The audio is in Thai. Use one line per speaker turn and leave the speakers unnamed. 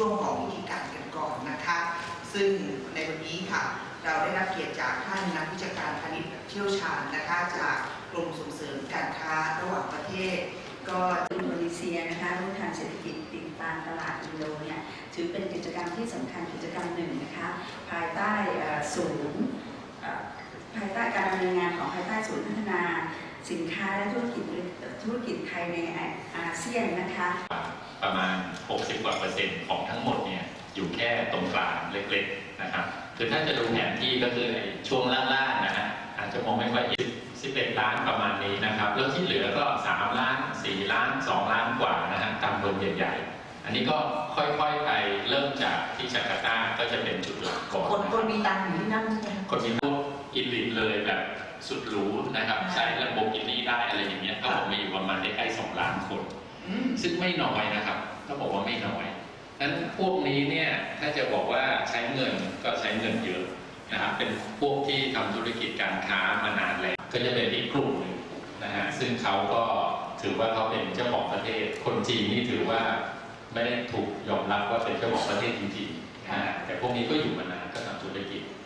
ช่วงของวิธีการกันก่อนนะคะ ซึ่งในวันนี้ค่ะ เราได้รับเกียรติจากท่านนักวิชาการพาณิชย์เชี่ยวชาญนะคะ จากกรมส่งเสริมการค้าระหว่างประเทศ ก็
อินโดนีเซียนะคะรูปทางเศรษฐกิจติดตามตลาดอินโดเนี่ยถือเป็นกิจกรรมที่สำคัญกิจกรรมหนึ่งนะคะ ภายใต้ศูนย์ภายใต้การดำเนินงานของภายใต้ศูนย์พัฒนาสินค้าและธุรกิจธุรกิจไทยในอาเซียนนะคะ
ประมาณ 60 กว่าเปอร์เซ็นต์ของทั้งหมดเนี่ยอยู่แค่ตรงกลางเล็กๆนะครับ คือถ้าจะดูแผนที่ก็คือไอ้ช่วงล่างๆนะฮะอาจจะมองไม่ค่อยเห็น11 ล้านประมาณนี้นะครับ แล้วที่เหลือก็ 3 ล้าน 4 ล้าน 2 ล้านกว่านะฮะตามรวมใหญ่ๆ อันนี้ก็ค่อยๆไปเริ่มจากที่จาการ์ตาก็จะเป็นจุดหลักก่อน
คนคนมีตังค์อยู่ที่นั่นใช่ไหมคะ
คนมีพวกอินลิทเลยแบบสุดหรู ซึ่งไม่น้อยนะครับต้องบอกว่าไม่น้อยนั้นพวกนี้เนี่ยถ้าจะบอกว่าใช้เงินก็ใช้เงินเยอะนะครับเป็นพวกที่ทำธุรกิจการค้ามานานแล้วก็จะเป็นอีกกลุ่มหนึ่งนะฮะซึ่งเขาก็ถือว่าเขาเป็นเจ้าของประเทศ คนจีนนี่ถือว่าไม่ได้ถูกยอมรับว่าเป็นเจ้าของประเทศจริงๆนะแต่พวกนี้ก็อยู่มานาน